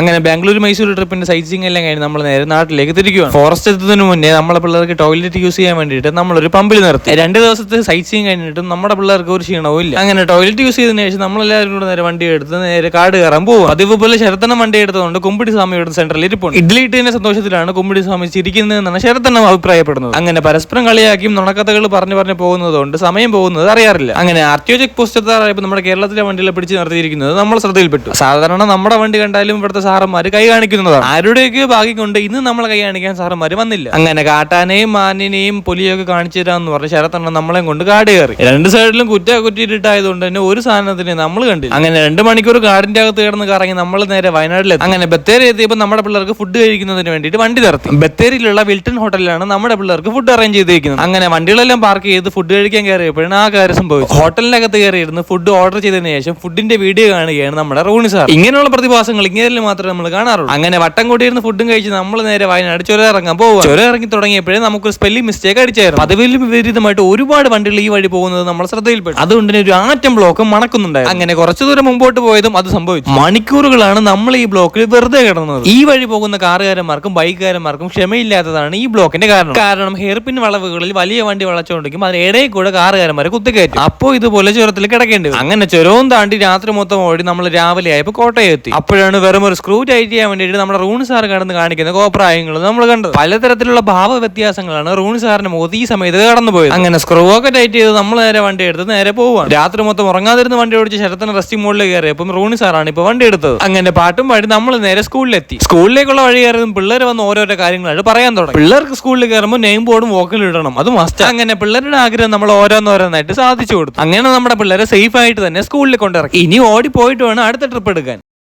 അങ്ങനെ ബാംഗ്ലൂർ മൈസൂർ ട്രിപ്പിന്റെ സൈറ്റിംഗ് എല്ലാം കഴിഞ്ഞ് നമ്മൾ നേരെ നാട്ടിലേക്ക് തിരിക്കുകയാണ് ഫോറസ്റ്റ് എത്തുന്നതിന് മുന്നേ നമ്മളെ പിള്ളേർക്ക് ടോയ്ലറ്റ് യൂസ് ചെയ്യാൻ വേണ്ടിയിട്ട് നമ്മളൊരു പമ്പിൽ നിർത്തി. രണ്ട് ദിവസത്തെ സൈറ്റിംഗ് കഴിഞ്ഞിട്ടും നമ്മുടെ പിള്ളേർക്ക് ഒരു ക്ഷീണവും ഇല്ല. അങ്ങനെ ടോയ്ലറ്റ് യൂസ് ചെയ്തതിനു ശേഷം നമ്മളെല്ലാവരും കൂടെ നേരെ വണ്ടി എടുത്ത് നേരെ കാട് കയറാൻ പോകും അതേപോലെ പോലെ വണ്ടി എടുത്തതുകൊണ്ട് കുമ്പിടി സ്വാമിയുടെ സെന്ററിൽ ഇരിപ്പുണ്ട് ഇഡ്ഡലി ഇട്ടതിന്റെ സന്തോഷത്തിലാണ് കുമ്പിടി സ്വാമി ചിരിക്കുന്നതെന്നാണ് ശരത്തനം അഭിപ്രായപ്പെടുന്നത്. അങ്ങനെ പരസ്പരം കളിയാക്കിയും നുണക്കഥകൾ പറഞ്ഞു പറഞ്ഞു പോകുന്നതുകൊണ്ട് സമയം പോകുന്നത് അറിയാറില്ല. അങ്ങനെ ആർ ചെക്ക് പോസ്റ്റ് എത്താറായപ്പോൾ നമ്മുടെ കേരളത്തിലെ വണ്ടികളെ പിടിച്ച് നിർത്തിയിരിക്കുന്നത് നമ്മൾ ശ്രദ്ധയിൽപ്പെട്ടു. സാധാരണ നമ്മുടെ വണ്ടി കണ്ടാലും ഇവിടുത്തെ സാറന്മാർ കൈ കാണിക്കുന്നതാണ്. ആരുടെയൊക്കെ ഭാഗ്യം കൊണ്ട് ഇന്ന് നമ്മളെ കൈ കാണിക്കാൻ സാറന്മാർ വന്നില്ല. അങ്ങനെ കാട്ടാനെയും മാനിനെയും പുലിയൊക്കെ കാണിച്ചു തരാന്ന് പറഞ്ഞ ശരത്തണ്ണ നമ്മളെ കൊണ്ട് കാട് കയറി. രണ്ട് സൈഡിലും കുറ്റ കുറ്റിയിട്ടായതുകൊണ്ട് തന്നെ ഒരു സാധനത്തിന് നമ്മൾ കണ്ടില്ല. അങ്ങനെ രണ്ട് മണിക്കൂർ കാടിന്റെ അകത്ത് കിടന്ന് കറങ്ങി നമ്മൾ നേരെ വയനാട്ടിലെത്തി അങ്ങനെ ബത്തേരി എത്തിയപ്പോൾ നമ്മുടെ പിള്ളേർക്ക് ഫുഡ് കഴിക്കുന്നതിന് വേണ്ടിട്ട് വണ്ടി നിർത്തി. ബത്തേരിയിലുള്ള വിൽട്ടൺ ഹോട്ടലിലാണ് നമ്മുടെ പിള്ളേർക്ക് ഫുഡ് അറേഞ്ച് ചെയ്തിരിക്കുന്നത്. അങ്ങനെ വണ്ടികളെല്ലാം പാർക്ക് ചെയ്ത് ഫുഡ് കഴിക്കാൻ കയറിയപ്പോഴാണ് ആ കാര്യം സംഭവിച്ചത്. ഹോട്ടലിനകത്ത് കയറിയിരുന്ന് ഫുഡ് ഓർഡർ ചെയ്തതിന് ശേഷം ഫുഡിന്റെ വീഡിയോ കാണുകയാണ് നമ്മുടെ റോണി സാർ. ഇങ്ങനെയുള്ള പ്രതിഭാസങ്ങൾ ഇങ്ങനെ മാത്രമേ നമ്മൾ കാണാറുള്ളൂ. അങ്ങനെ വട്ടം കൂട്ടിയിരുന്ന് ഫുഡും കഴിച്ച് നമ്മൾ നേരെ വയനാട് ചുരം ഇറങ്ങാൻ പോകുക ചുരം ഇറങ്ങി തുടങ്ങിയപ്പോഴേ നമുക്കൊരു സ്പെല്ലിംഗ് മിസ്റ്റേക്ക് അടിച്ചായിരുന്നു. പതിവിലും വിപരീതമായിട്ട് ഒരുപാട് വണ്ടികൾ ഈ വഴി പോകുന്നത് നമ്മൾ ശ്രദ്ധയിൽപ്പെട്ടു. അതുകൊണ്ട് തന്നെ ഒരു ആറ്റം ബ്ലോക്ക് മണക്കുന്നുണ്ടായിരുന്നു. അങ്ങനെ കുറച്ചു ദൂരം മുമ്പോട്ട് പോയതും അത് സംഭവിച്ചു. മണിക്കൂറുകളാണ് നമ്മൾ ഈ ബ്ലോക്കിൽ വെറുതെ കിടന്നത്. ഈ വഴി പോകുന്ന കാറുകാരന്മാർക്കും ബൈക്കുകാരന്മാർക്കും ക്ഷമയില്ലാത്തതാണ് ഈ ബ്ലോക്കിന്റെ കാരണം. കാരണം ഹെയർപിൻ വളവുകളിൽ വലിയ വണ്ടി വളച്ചുകൊണ്ടിരിക്കും അതിനിടയിൽ കൂടെ കാറുകാരന്മാരെ കുത്തിക്കയറ്റും. അപ്പോ ഇതുപോലെ ചുരത്തിൽ കിടക്കേണ്ടി അങ്ങനെ ചുരവും താണ്ടി രാത്രി മൊത്തം ഓടി നമ്മൾ രാവിലെ ആയപ്പോൾ കോട്ടയം എത്തി. അപ്പോഴാണ് വെറും ഒരു സ്ക്രൂ ടൈറ്റ് ചെയ്യാൻ വേണ്ടിയിട്ട് നമ്മുടെ റൂൺ സാർ കടന്ന് കാണിക്കുന്ന കോപ്രായങ്ങൾ നമ്മൾ കണ്ടത്. പലതരത്തിലുള്ള ഭാവ വ്യത്യാസങ്ങളാണ് റൂൺ സാറിന് മോദി ഈ സമയത്ത് കടന്നു പോയത്. അങ്ങനെ സ്ക്രൂ ഒക്കെ ടൈറ്റ് ചെയ്ത് നമ്മൾ നേരെ വണ്ടി എടുത്ത് നേരെ പോവാണ്. രാത്രി മൊത്തം ഉറങ്ങാതിരുന്ന് വണ്ടി ഓടിച്ച് ശരത്തിന് റെസ്റ്റിംഗ് മോഡിൽ കയറിയപ്പം റൂണി സാറാണ് ഇപ്പൊ വണ്ടി എടുത്തത്. അങ്ങനെ പാട്ടും പാടി നമ്മൾ നേരെ സ്കൂളിലെത്തി. സ്കൂളിലേക്കുള്ള വഴി കയറിയതും പിള്ളേർ വന്ന് ഓരോരോ കാര്യങ്ങളായിട്ട് പറയാൻ തുടങ്ങി. പിള്ളേർക്ക് സ്കൂളിൽ കയറുമ്പോൾ നെയിം ബോർഡും വോക്കലും ഇടണം. അത് മസ്റ്റ് അങ്ങനെ പിള്ളേരുടെ ആഗ്രഹം നമ്മൾ ഓരോന്നോരോന്നായിട്ട് സാധിച്ചു കൊടുത്തു. അങ്ങനെ നമ്മുടെ പിള്ളേരെ സേഫ് ആയിട്ട് തന്നെ സ്കൂളിൽ കൊണ്ടിറക്കി. ഇനി ഓടി പോയിട്ട് വേണം അടുത്ത ട്രിപ്പ് എടുക്കാൻ.